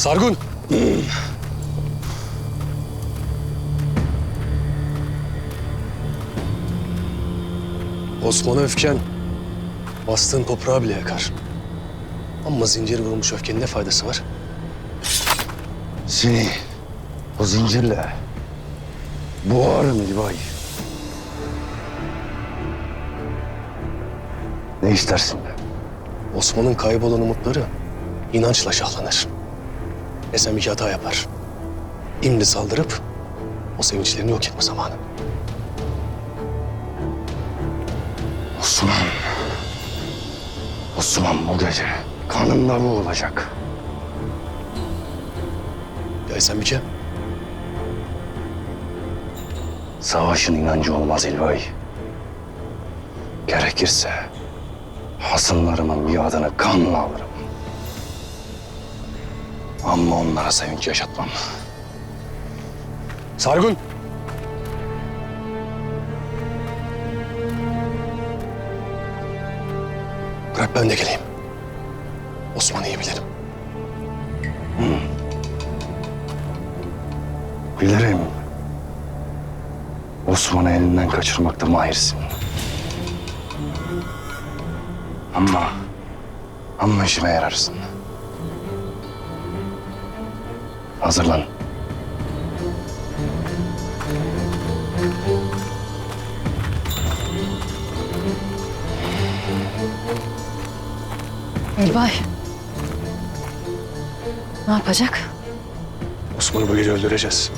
Sargun! Osman'a öfken bastığın toprağı bile yakar. Ama zincir vurulmuş öfkenin ne faydası var? Seni o zincirle boğarım İlbay. Ne istersin? Osman'ın kaybolan umutları inançla şahlanır. Esen bir hata yapar. İmli saldırıp o sevinçlerini yok etme zamanı. Osman. Osman bu gece kanında boğulacak. Ya Esen Biçe, Savaşın inancı olmaz İlbay. Gerekirse hasımlarımın bir adını kanla alırım. Ama onlara sevinç yaşatmam. Sargun! Bırak ben de geleyim. Osman'ı iyi bilirim. Bilirim. Osman'ı elinden kaçırmakta mahirsin. Ama... Ama işime yararsın. Hazırlan. Elbay. Ne yapacak? Osman'ı bu gece öldüreceğiz.